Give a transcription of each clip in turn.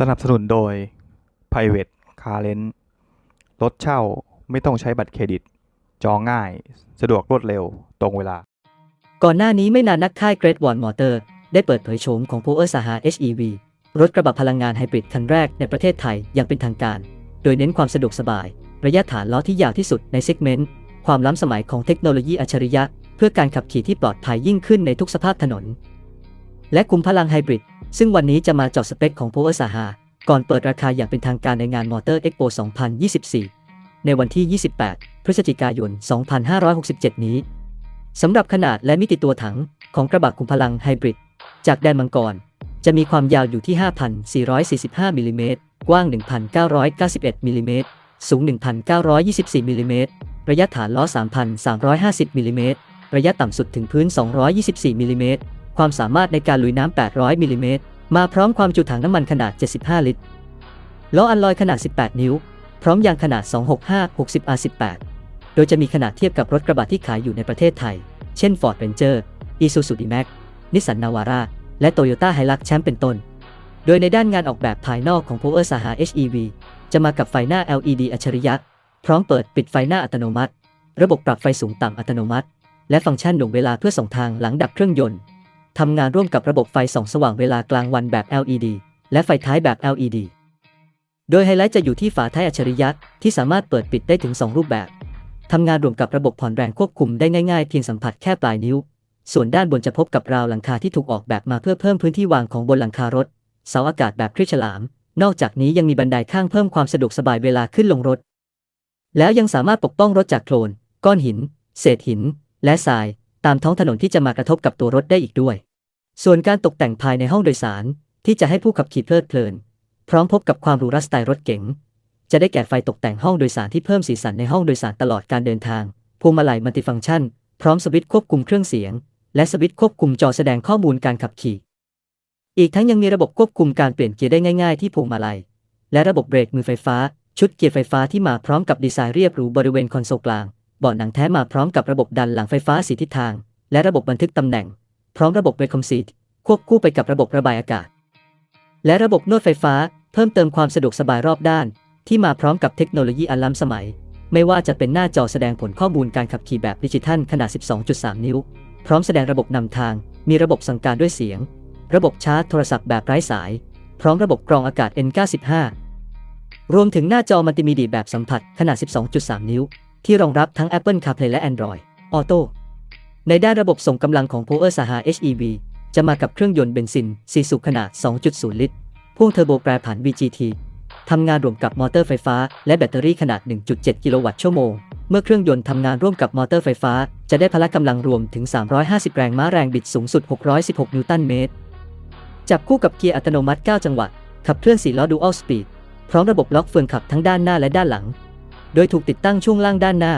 สนับสนุนโดย Private Car Rent รถเช่าไม่ต้องใช้บัตรเครดิต จองง่าย สะดวกรวดเร็ว ตรงเวลา ก่อนหน้านี้ไม่นานนักค่าย Great Wall Motor ได้เปิดเผยโฉมของ Power Saha HEV รถกระบะพลังงานไฮบริดคันแรกในประเทศไทยอย่างเป็นทางการ โดยเน้นความสะดวกสบาย ระยะฐานล้อที่ยาวที่สุดในเซกเมนต์ ความล้ำสมัยของเทคโนโลยีอัจฉริยะ เพื่อการขับขี่ที่ปลอดภัยยิ่งขึ้นในทุกสภาพถนน และคุมพลังไฮบริด ซึ่งวันนี้จะมาเจาะสเปคของ Power Saha ก่อนเปิดราคาอย่างเป็นทางการในงาน Motor Expo 2024 ในวันที่ 28 พฤศจิกายน 2567 นี้ สำหรับขนาดและมิติตัวถังของกระบะคุมพลังไฮบริด จากแดนมังกร จะมีความยาวอยู่ที่ 5,445มิลลิเมตรกว้าง 1,991มิลลิเมตรสูง 1,924มิลลิเมตรระยะฐานล้อ 3,350มิลลิเมตรระยะต่ำสุดถึงพื้น 224มิลลิเมตร ความสามารถในการลุยน้ำ 800 มิลลิเมตร มาพร้อมความจุถังน้ำมันขนาด 75 ลิตร ล้ออัลลอยขนาด 18 นิ้ว พร้อมยางขนาด 265 60 R18 โดยจะมีขนาดเทียบกับรถกระบะที่ขายอยู่ในประเทศไทย เช่น Ford Ranger Isuzu D-Max Nissan Navara และ Toyota Hilux แชมป์เป็นต้น โดยในด้านงานออกแบบภายนอกของ Power Saha HEV จะมากับไฟหน้า LED อัจฉริยะ พร้อมเปิดปิดไฟหน้าอัตโนมัติ ระบบปรับไฟสูงต่ำอัตโนมัติ และฟังก์ชันหน่วงเวลาเพื่อส่องทางหลังดับเครื่องยนต์ ทำงานร่วมกับระบบไฟส่องสว่างเวลากลางวันแบบ LED และไฟท้ายแบบ LED โดยไฮไลท์จะอยู่ที่ฝาท้ายอัจฉริยะที่สามารถเปิดปิดได้ถึง 2 รูปแบบ ทำงานรวมกับระบบผ่อนแรงควบคุมได้ง่ายๆ เพียงสัมผัสแค่ปลายนิ้ว ส่วนด้านบนจะพบกับราวหลังคาที่ถูกออกแบบมาเพื่อเพิ่มพื้นที่วางของบนหลังคารถ เสาอากาศแบบคริสฉลาม นอกจากนี้ยังมีบันไดข้างเพิ่มความสะดวกสบายเวลาขึ้นลงรถ แล้วยังสามารถปกป้องรถจากโคลน ก้อนหิน เศษหิน และทราย ตามท้องถนนที่จะมากระทบกับตัวรถได้อีกด้วย ส่วนการตกแต่งภายในห้องโดยสาร ที่จะให้ผู้ขับขี่เพลิดเพลิน พร้อมพบกับความหรูหราสไตล์รถเก๋งจะได้แก่ไฟตกแต่งห้องโดยสารที่เพิ่มสีสันในห้องโดยสารตลอดการเดินทางพวงมาลัยมัลติฟังก์ชัน พร้อมสวิตช์ควบคุมเครื่องเสียง และสวิตช์ควบคุมจอแสดงข้อมูลการขับขี่ อีกทั้งยังมีระบบควบคุมการเปลี่ยนเกียร์ได้ง่าย ๆ ที่พวงมาลัย และระบบเบรกมือไฟฟ้า ชุดเกียร์ไฟฟ้าที่มาพร้อมกับดีไซน์เรียบหรูบริเวณคอนโซลกลาง เบาะหนังแท้มาพร้อมกับระบบดันหลังไฟฟ้าสีทิศทาง และระบบบันทึกตำแหน่ง พร้อมระบบเรคคอมซีทควบคู่ไปกับระบบระบายอากาศ และระบบนวดไฟฟ้าเพิ่มเติมความสะดวกสบายรอบด้าน ที่มาพร้อมกับเทคโนโลยีอันล้ำสมัย ไม่ว่าจะเป็นหน้าจอแสดงผลข้อมูลการขับขี่แบบดิจิทัลขนาด 12.3 นิ้ว พร้อมแสดงระบบนำทาง มีระบบสั่งการด้วยเสียง ระบบชาร์จโทรศัพท์แบบไร้สาย พร้อมระบบกรองอากาศ N95 รวมถึงหน้าจอมัลติมีเดียแบบสัมผัสขนาด 12.3 นิ้ว ที่รองรับทั้ง Apple CarPlay และ Android Auto ในด้านระบบส่งกำลังของ Power Saha HEV จะมากับเครื่องยนต์เบนซิน 4 สูบขนาด 2.0 ลิตร พ่วงเทอร์โบแปรผัน VGT ทำงานรวมกับมอเตอร์ไฟฟ้า และแบตเตอรี่ขนาด 1.7 กิโลวัตต์ชั่วโมง เมื่อเครื่องยนต์ทำงานร่วมกับมอเตอร์ไฟฟ้า จะได้พละกำลังรวมถึง 350 แรงม้าแรงบิดสูงสุด 616 นิวตันเมตร จับคู่กับเกียร์อัตโนมัติ 9 จังหวะ ขับเคลื่อน4ล้อ Dual Speed พร้อมระบบล็อกเฟืองขับทั้งด้านหน้าและด้านหลัง โดยถูกติดตั้งช่วงล่างด้านหน้า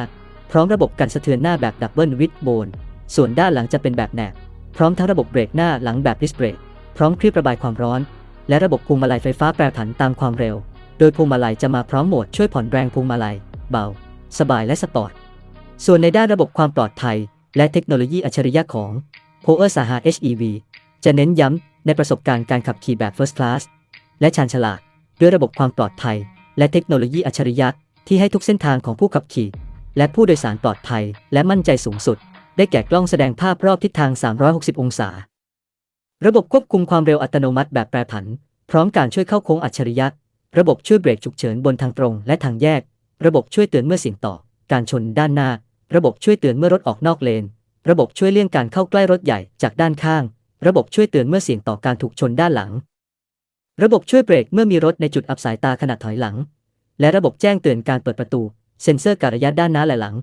พร้อมระบบกันสะเทือนหน้าแบบดับเบิลวิดโบนส่วนด้านหลังจะเป็นแบบแหนบพร้อมทั้งระบบเบรกหน้าหลังแบบดิสเบรกพร้อมคลิประบายความร้อน และระบบพวงมาลัยไฟฟ้าแปรผันตามความเร็ว โดยพวงมาลัยจะมาพร้อมโหมดช่วยผ่อนแรงพวงมาลัย เบา สบายและสปอร์ตส่วนในด้านระบบความปลอดภัย และเทคโนโลยีอัจฉริยะของ Power Saha HEV จะเน้นย้ำในประสบการณ์การขับขี่แบบ First Class และชาญฉลาดด้วยระบบความปลอดภัย และเทคโนโลยีอัจฉริยะ ที่ให้ทุกเส้นทางของผู้ขับขี่ และผู้โดยสารปลอดภัย และมั่นใจสูงสุด ได้แก่กล้องแสดงภาพรอบทิศทาง 360 องศา ระบบควบคุมความเร็วอัตโนมัติแบบแปรผัน พร้อมการช่วยเข้าโค้งอัจฉริยะ ระบบช่วยเบรกฉุกเฉินบนทางตรงและทางแยก ระบบช่วยเตือนเมื่อเสี่ยงต่อ การชนด้านหน้า ระบบช่วยเตือนเมื่อรถออกนอกเลน ระบบช่วยเลี่ยงการเข้าใกล้รถใหญ่จากด้านข้าง ระบบช่วยเตือนเมื่อเสี่ยงต่อการถูกชนด้านหลัง ระบบช่วยเบรกเมื่อมีรถในจุดอับสายตาขณะถอยหลัง และระบบแจ้งเตือนการเปิดประตู เซ็นเซอร์การระยะด้านหน้าและหลัง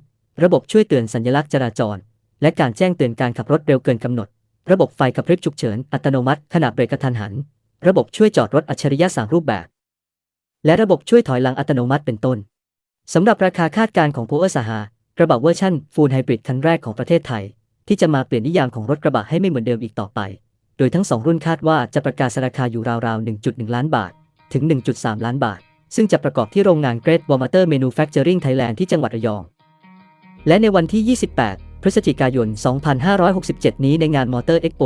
ระบบช่วยเตือนสัญลักษณ์จราจร และการแจ้งเตือนการขับรถเร็วเกินกำหนด ระบบไฟกระพริบฉุกเฉินอัตโนมัติขณะเบรกกระทันหัน ระบบช่วยจอดรถอัจฉริยะสามรูปแบบ และระบบช่วยถอยหลังอัตโนมัติเป็นต้นสำหรับราคาคาดการณ์ของ Power Saha กระบะเวอร์ชัน Full Hybrid คันแรกของประเทศไทย ที่จะมาเปลี่ยนนิยามของรถกระบะให้ไม่เหมือนเดิมอีกต่อไป โดยทั้ง2รุ่นคาดว่าจะประกาศราคาอยู่ราวๆ 1.1 ล้านบาท ถึง 1.3 ล้านบาท ซึ่งจะประกอบที่โรงงาน Great Wall Motor Manufacturing Thailand ที่จังหวัดระยอง และในวันที่ 28 พฤศจิกายน 2567 นี้ในงาน Motor Expo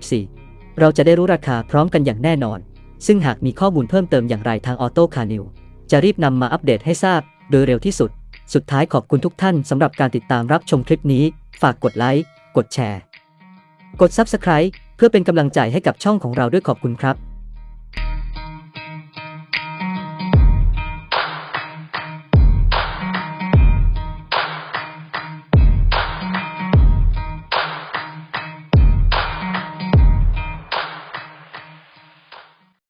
2024 เราจะได้รู้ราคาพร้อมกันอย่างแน่นอน ซึ่งหากมีข้อมูลเพิ่มเติมอย่างไรทางออโต้คาร์นิวจะรีบนำมาอัปเดตให้ทราบโดยเร็วที่สุด สุดท้ายขอบคุณทุกท่านสำหรับการติดตามรับชมคลิปนี้ ฝากกดไลค์ กดแชร์ กด Subscribe เพื่อเป็นกำลังใจให้กับช่องของเราด้วยขอบคุณครับ